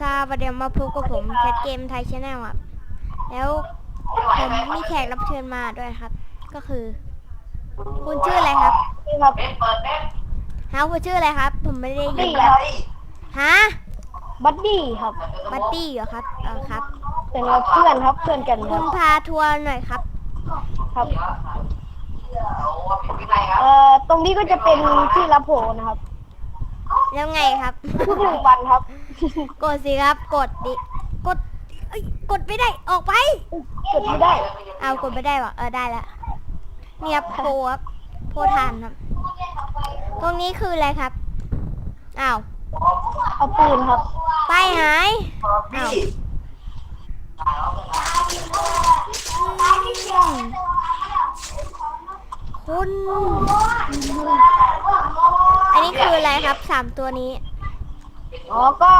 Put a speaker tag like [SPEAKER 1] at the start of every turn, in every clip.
[SPEAKER 1] ซาประเดี๋ยวมาพบกับผมแคทเกมไทยชแนลครับ แล้วผมมีแขกรับเชิญมาด้วยครับ ก็คือ คุณชื่ออะไรครับ
[SPEAKER 2] นี่ครับ
[SPEAKER 1] ฮะคุณชื่ออะไรครับ ผมไม่ได้ยิ
[SPEAKER 2] นี่
[SPEAKER 1] น
[SPEAKER 2] ครับ
[SPEAKER 1] ฮะ
[SPEAKER 2] บัดดี้ครับ
[SPEAKER 1] บัตตี้เหรอครับเออครับ
[SPEAKER 2] เป็นเพื่อนครับเพื่อนกันค
[SPEAKER 1] คุ
[SPEAKER 2] รับ
[SPEAKER 1] ณพาทัวร์หน่อยครับ
[SPEAKER 2] ครับเอ่อตรงนี้ก็จะเป็นที่รับโผนะครับ
[SPEAKER 1] แล้วไงครับ
[SPEAKER 2] ทุกหนึ่งวันครับ
[SPEAKER 1] กดสิครับ กดดิ กดเอ้ยกดไม่ได้ ออกไป
[SPEAKER 2] กดไม่ได้
[SPEAKER 1] เอากดไม่ได้วะเออได้ละเนี่ยครับโพครับโพทานครับ ตรงนี้คืออะไรครับอ้าว
[SPEAKER 2] เอาปืนครับ
[SPEAKER 1] ป้ายหายอ้าวคุณ อันนี้คืออะไรครับสามตัวนี้
[SPEAKER 2] อ๋อ ก็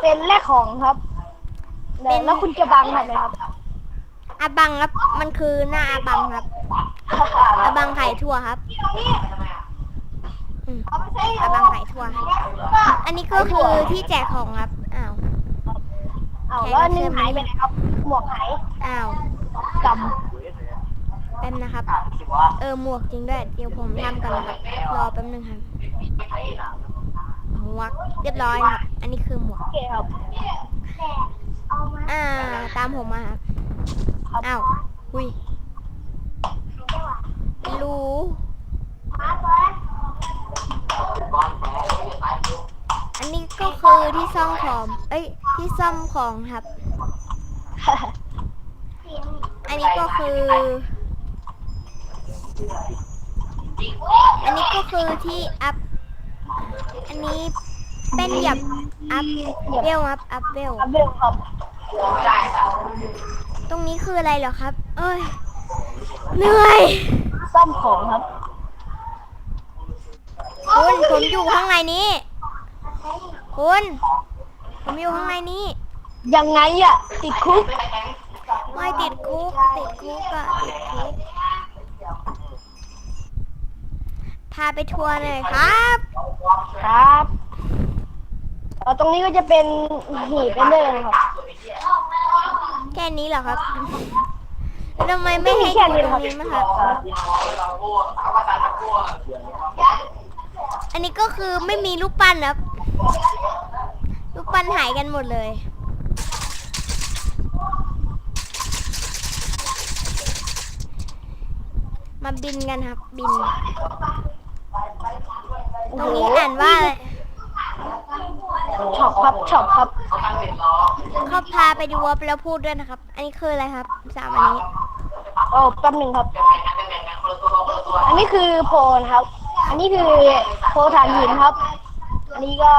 [SPEAKER 2] เป็นแลกของครับ
[SPEAKER 1] เป็น
[SPEAKER 2] แล้วคุณจะบังทำไมครับ
[SPEAKER 1] อาบังครับ มันคือหน้าอาบังครับ อาบังไข่ทั่วครับอืมอาบังไข่ทั่วอันนี้ก็คือที่แจกของครับ อ้าว
[SPEAKER 2] เอาแล้วอันหนึงหายไปไหนครับ หมวกหาย
[SPEAKER 1] อ้าว
[SPEAKER 2] ก
[SPEAKER 1] แป๊บนะครับ เออ หมวกจริงด้วย เดี๋ยวผมทำกันนะครับรอแป๊บนึงครับห มวก เรียบร้อยครับ อันนี้คือหมวก
[SPEAKER 2] โอเคครับ
[SPEAKER 1] อ่า ตามผมมาครับ
[SPEAKER 2] ครับ
[SPEAKER 1] อ้าวหุยรู้ อันนี้ก็คือที่ซ่อมของ เอ้ย ที่ซ่อมของครับ อันนี้ก็คือ อันนี้ก็คือที่อัพ อันนี้เป็นเหยียบอัพเวลครับอัพเวล
[SPEAKER 2] อัพเบลครับ
[SPEAKER 1] ตรงนี้คืออะไรเหรอครับ เอ้ยเหนื่อย
[SPEAKER 2] ซ่อมของครับ
[SPEAKER 1] คุณผมอยู่ข้างในนี้คุณผมอยู่ข้างในนี้
[SPEAKER 2] ยังไงอะติดคุก
[SPEAKER 1] ไม่ติดคุกติดคุกอะติดคุกพาไปทัวร์หน่อยครับ
[SPEAKER 2] ครับเอ่อ ตรงนี้ก็จะเป็นหีบเอนเดอร์นะครับ
[SPEAKER 1] แค่นี้เหรอครับ แล้วทำไมไม่ให้ดูตรงนี้มั้งครับ อันนี้ก็คือไม่มีรูปปั้นครับรูปปั้นหายกันหมดเลย มาบินกันครับ บิน ตรงนี้อ่านว่าอะไร
[SPEAKER 2] ช็อปครับช็อปครับ
[SPEAKER 1] เขาพาไปดูวับแล้วพูดด้วยนะครับ อันนี้คืออะไรครับสามอันนี้
[SPEAKER 2] โอ้แป๊บหนึ่งครับ อันนี้คือโพลนะครับ อันนี้คือโพลฐานหินครับ อันนี้ก็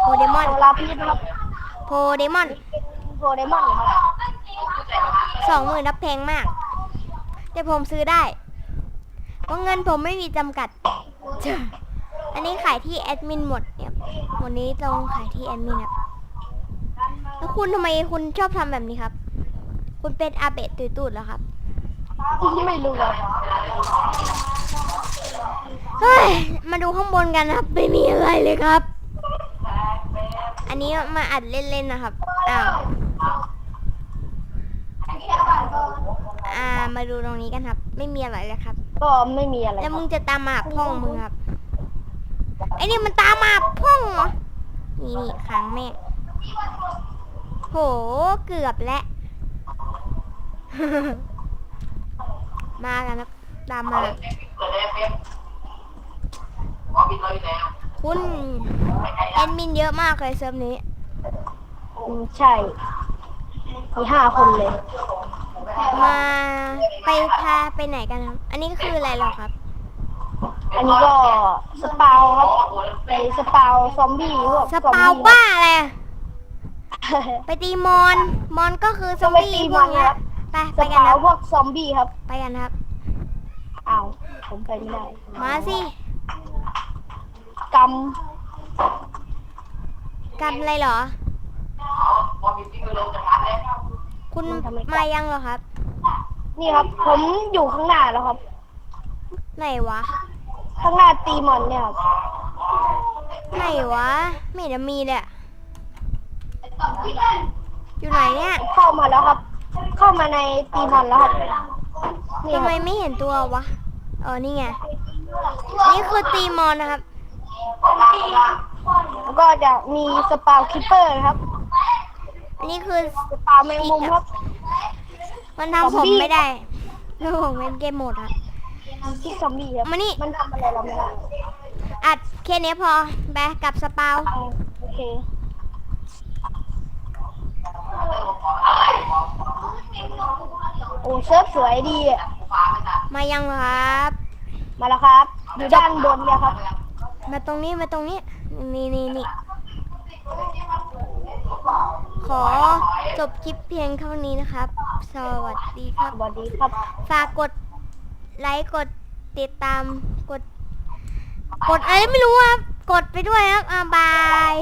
[SPEAKER 1] โพเดมอน
[SPEAKER 2] โพลาพิษนะครับ
[SPEAKER 1] โพเดมอน
[SPEAKER 2] โพลไดมอนด์ครับ
[SPEAKER 1] สองหมื่นรับแพงมาก แต่ผมซื้อได้ เพราะเงินผมไม่มีจำกัดจ้ะอันนี้ขายที่แอดมินหมดเนี่ย วันนี้ต้องขายที่แอดมินครับแล้วคุณทำไมคุณชอบทำแบบนี้ครับ คุณเป็นอาเบะตุยตูดเหรอครับ
[SPEAKER 2] ไม่รู้ครับ
[SPEAKER 1] เฮ้ยมาดูข้างบนกันนะครับ ไม่มีอะไรเลยครับ อันนี้มาอัดเล่นๆนะครับอ้าวอ่ามาดูตรงนี้กันครับ ไม่มีอะไรเลยครับ
[SPEAKER 2] ก็ไม่มีอะไร
[SPEAKER 1] แล้วมึงจะตามมาพ่องมึงครับไอ้นี่มันตามมาพ่องเหรอนี่นี่ขังแม่งโหเกือบแล้วมากันครับตามมา คุณแอดมินเยอะมากเลยเซิร์ฟนี้
[SPEAKER 2] อืมใช่มีห้าคนเลย
[SPEAKER 1] มาไปพาไปไหนกันครับ อันนี้คืออะไรเหรอครับ
[SPEAKER 2] อันนี้ก็สปาวครับไปสปาวซอมบี้พวก
[SPEAKER 1] สปาวบ้าอะไรอะไปตีมอน มอนก็คือซอมบี้พวกเนี้ยไป
[SPEAKER 2] ส
[SPEAKER 1] ไปกัน
[SPEAKER 2] ปา
[SPEAKER 1] ควรับ
[SPEAKER 2] พวกซอมบี้ครับ
[SPEAKER 1] ไปกันครับ
[SPEAKER 2] อ้าวผมไปไม่ได้
[SPEAKER 1] มาสิ
[SPEAKER 2] ก
[SPEAKER 1] กันอะไรเหรอ คุณมายังเหรอครับำ
[SPEAKER 2] นี่ครับ ผมอยู่ข้างหน้าแล้วครับ
[SPEAKER 1] ไหนวะ
[SPEAKER 2] ข้างหน้าตีมอนเนี่ยครับ
[SPEAKER 1] ไหนวะ ไม่เห็นจะมีเลยอะอยู่ไหนเนี่ย
[SPEAKER 2] เข้ามาแล้วครับ เข้ามาในตีมอนแล้วครับนี่
[SPEAKER 1] ทำ
[SPEAKER 2] ค
[SPEAKER 1] ไม
[SPEAKER 2] รับ
[SPEAKER 1] ไม่เห็นตัววะเออนี่ไง นี่คือตีมอนนะครับ
[SPEAKER 2] แล้วก็จะมีสปาวคิปเปอร์นะครับ
[SPEAKER 1] อันนี้คือ
[SPEAKER 2] สปาวแมงมุมครับ
[SPEAKER 1] มันทำผมไม่ได้แล้วผมเป็นเกมโหมดครับ
[SPEAKER 2] คิกซอมบี้ครับ
[SPEAKER 1] มานี่
[SPEAKER 2] มันทำอะไรเราไม่ได้
[SPEAKER 1] อัดแค่นี้พอแบกกับสปาว
[SPEAKER 2] เอาโอเคโอ้เซิร์ฟสวยดีอะ
[SPEAKER 1] มายังครับ
[SPEAKER 2] มาแล้วครับอยู่ด้านบนเนี่ยครับ
[SPEAKER 1] มาตรงนี้มาตรงนี้ นี่นี่นี่ขอจบคลิปเพียงเท่านี้นะครับ สวัสดีครับ
[SPEAKER 2] สวัสดีครับ
[SPEAKER 1] ฝากกด ไลค์กดติดตามกด กดอะไรไม่รู้ครับ กดไปด้วยครับอ่าบาย